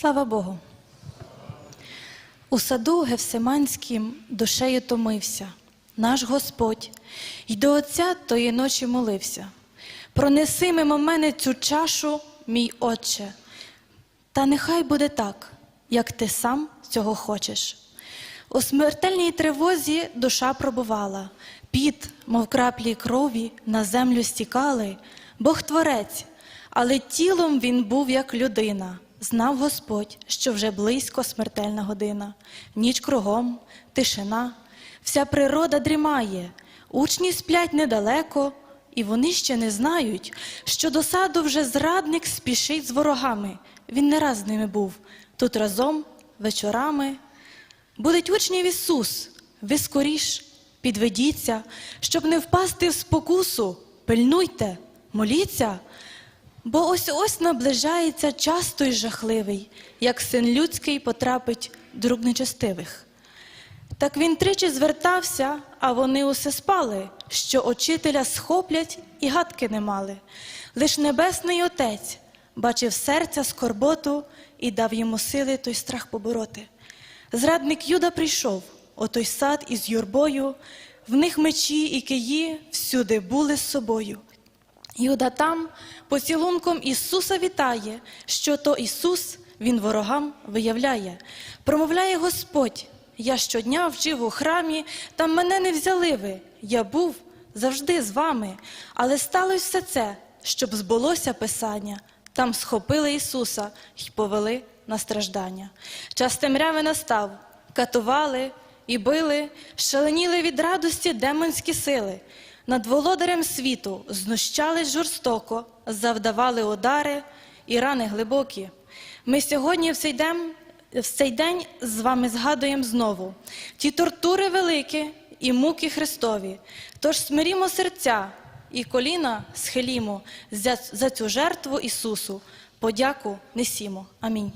Слава Богу. У саду Гевсиманським душею томився наш Господь, й до Отця тої ночі молився. Пронеси мимо мене цю чашу, мій Отче, та нехай буде так, як ти сам цього хочеш. У смертельній тривозі душа пробувала, під, мов краплі крові, на землю стікали, Бог творець, але тілом він був як людина. Знав Господь, що вже близько смертельна година, ніч кругом, тишина, вся природа дрімає, учні сплять недалеко, і вони ще не знають, що до саду вже зрадник спішить з ворогами. Він не раз з ними був. Тут разом, вечорами. Будуть учнів Ісус, ви скоріш підведіться, щоб не впасти в спокусу, пильнуйте, моліться, бо ось ось наближається час той жахливий, як син людський потрапить до нечестивих. Так він тричі звертався, а вони усе спали, що очителя схоплять і гадки не мали. Лиш небесний Отець бачив серця скорботу і дав йому сили той страх побороти. Зрадник Юда прийшов, о той сад із юрбою, в них мечі і киї всюди були з собою. Юда там поцілунком Ісуса вітає, що то Ісус Він ворогам виявляє. Промовляє Господь, я щодня вчив у храмі, там мене не взяли ви. Я був завжди з вами, але сталося все це, щоб збулося Писання. Там схопили Ісуса й повели на страждання. Час темряви настав, катували і били, шаленіли від радості демонські сили. Над володарем світу знущались жорстоко, завдавали удари і рани глибокі. Ми сьогодні в цей день, в цей день з вами згадуємо знову ті тортури великі і муки Христові. Тож смирімо серця і коліна схилімо за, цю жертву Ісусу. Подяку несімо. Амінь.